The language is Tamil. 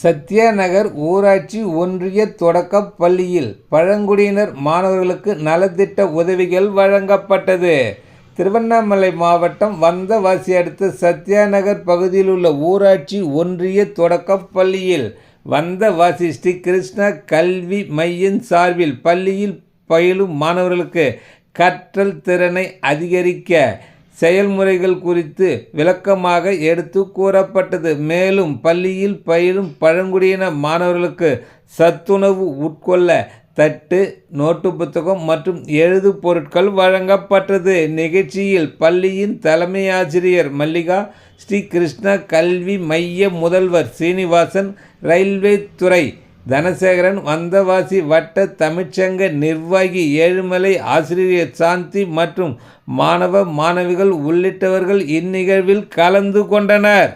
சத்யாநகர் ஊராட்சி ஒன்றிய தொடக்கப் பள்ளியில் பழங்குடியினர் மாணவர்களுக்கு நலத்திட்ட உதவிகள் வழங்கப்பட்டது. திருவண்ணாமலை மாவட்டம் வந்தவாசி அடுத்த சத்யாநகர் பகுதியில் உள்ள ஊராட்சி ஒன்றிய தொடக்கப் பள்ளியில் வந்தவாசி ஸ்ரீ கிருஷ்ணா கல்வி மையின் சார்பில் பள்ளியில் பயிலும் மாணவர்களுக்கு கற்றல் திறனை அதிகரிக்க செயல்முறைகள் குறித்து விளக்கமாக எடுத்து கூறப்பட்டது. மேலும் பள்ளியில் பயிலும் பழங்குடியின மாணவர்களுக்கு சத்துணவு உட்கொள்ள தட்டு நோட்டு புத்தகம் மற்றும் எழுது பொருட்கள் வழங்கப்பட்டது. நிகழ்ச்சியில் பள்ளியின் தலைமை ஆசிரியர் மல்லிகா ஸ்ரீ கிருஷ்ணா கல்வி மைய முதல்வர் சீனிவாசன் ரயில்வே துறை தனசேகரன் வந்தவாசி வட்ட தமிழ்ச்சங்க நிர்வாகி ஏழுமலை ஆசிரியர் சாந்தி மற்றும் மாணவ மாணவிகள் உள்ளிட்டவர்கள் இந்நிகழ்வில் கலந்து கொண்டனர்.